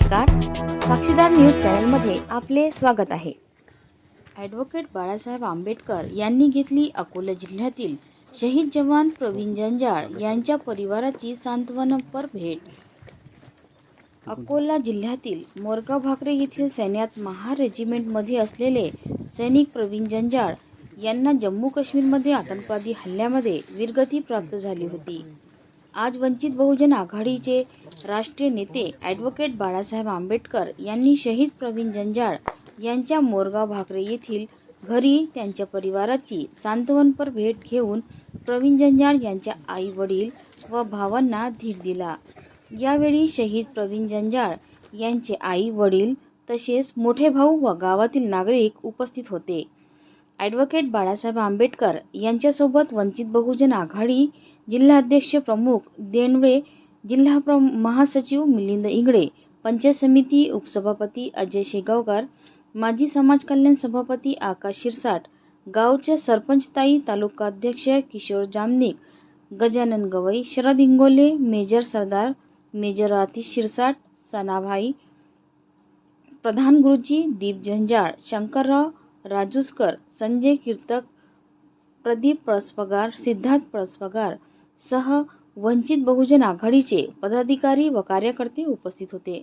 नमस्कार. साक्षीदार न्यूज चॅनलमध्ये आपले स्वागत आहे. ॲडव्होकेट बाळासाहेब आंबेडकर यांनी घेतली अकोला जिल्ह्यातील शहीद जवान प्रवीण जंजाळ यांच्या परिवाराची सांत्वनपर भेट. अकोला जिल्ह्यातील मोरगाव भाकरे येथील सैन्यात महार रेजिमेंटमध्ये असलेले सैनिक प्रवीण जंजाळ यांना जम्मू काश्मीरमध्ये आतंकवादी हल्ल्यामध्ये वीरगती प्राप्त झाली होती. आज वंचित बहुजन आघाडीचे राष्ट्रीय नेते ॲडव्होकेट बाळासाहेब आंबेडकर यांनी शहीद प्रवीण जंजाळ यांच्या मोरगाव भाकरे येथील घरी त्यांच्या परिवाराची सांत्वनपर भेट घेऊन प्रवीण जंजाळ यांच्या आई वडील व भावांना धीर दिला. यावेळी शहीद प्रवीण जंजाळ यांचे आई वडील तसेच मोठे भाऊ व गावातील नागरिक उपस्थित होते. ॲडव्होकेट बाळासाहेब आंबेडकर यांच्यासोबत वंचित बहुजन आघाडी जिल्हाध्यक्ष प्रमुख देणवे जिल्हा प्र महासचिव मिलिंद इंगळे पंचायत समिती उपसभापती अजय शेगावकर माजी समाज कल्याण सभापती आकाश शिरसाट गावच्या सरपंचताई तालुकाध्यक्ष किशोर जामनिक गजानन गवई शरद इंगोले मेजर सरदार मेजर आतिश शिरसाट सनाभाई प्रधान गुरुजी दीप झंजाळ शंकरराव राजूसकर संजय कीर्तक प्रदीप पळसपगार सिद्धार्थ पळसपगार सह वंचित बहुजन आघाडीचे पदाधिकारी व कार्यकर्ते उपस्थित होते.